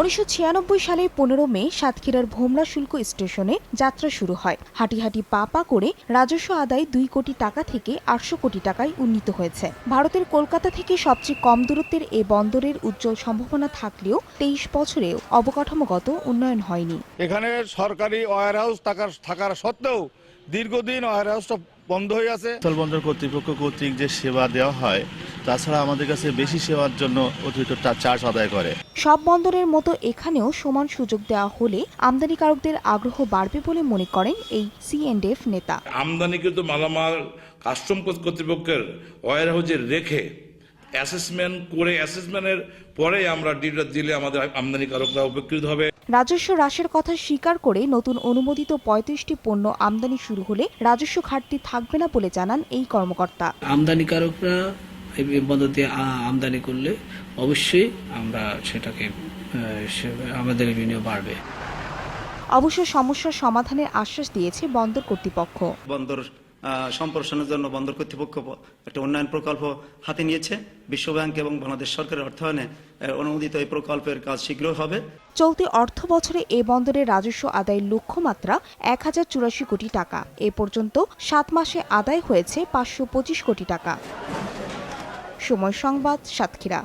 উনিশশো সালে পনেরো মে সাতক্ষীরার ভোমরা শুল্ক স্টেশনে যাত্রা শুরু হয়। হাঁটি হাঁটি পা পা করে রাজস্ব আদায় দুই কোটি টাকা থেকে আটশো কোটি টাকায় উন্নীত হয়েছে। ভারতের কলকাতা থেকে সবচেয়ে কম দূরত্বের এ বন্দরের উজ্জ্বল সম্ভাবনা থাকলেও তেইশ বছরেও অবকাঠামোগত উন্নয়ন হয়নি। এখানে সরকারি ওয়ার হাউস থাকার থাকার সত্ত্বেও দীর্ঘদিন ওয়ার হাউসটা বন্ধ হয়ে আছে। স্থলবন্দর কর্তৃপক্ষ কর্তৃক যে সেবা দেওয়া হয় তাছাড়া আমাদের কাছে বেশি সেবার জন্য অতিরিক্ত চার্জ আদায় করে। সব বন্দরের মতো এখানেও সমান সুযোগ দেওয়া হলে আমদানিকারকদের আগ্রহ বাড়বে বলে মনে করেন এই সিএনডএফ নেতা। আমদানিকৃত মালামাল কাস্টম কর্তৃপক্ষের ওয়ার হাউজে রেখে অ্যাসেসমেন্ট করে অ্যাসেসমেন্টের পরে আমরা ডিলটা দিলে আমাদের আমদানিকারকরা উপকৃত হবে। রাজস্ব হ্রাসের কথা স্বীকার করে নতুন অনুমোদিত পঁয়ত্রিশটি পণ্য আমদানি শুরু হলে রাজস্ব ঘাটতি থাকবে না বলে জানান এই কর্মকর্তা। আমদানিকারকরা এই বন্দর দিয়ে আমদানি করলে অবশ্যই আমরা সেটাকে আমাদের রেভিনিউ বাড়বে। অবশ্য সমস্যার সমাধানের আশ্বাস দিয়েছে বন্দর কর্তৃপক্ষ। বন্দর সম্প্রসারণের জন্য বন্দর কর্তৃপক্ষ একটা উন্নয়ন প্রকল্প হাতে নিয়েছে। বিশ্বব্যাংক এবং বাংলাদেশ সরকারের অর্থায়নে অনুমোদিত এই প্রকল্পের কাজ শীঘ্রই হবে। চলতি অর্থ বছরে এ বন্দরের রাজস্ব আদায়ের লক্ষ্যমাত্রা এক হাজার চুরাশি কোটি টাকা। এ পর্যন্ত সাত মাসে আদায় হয়েছে পাঁচশো পঁচিশ কোটি টাকা। সময় সংবাদ সাতক্ষীরা।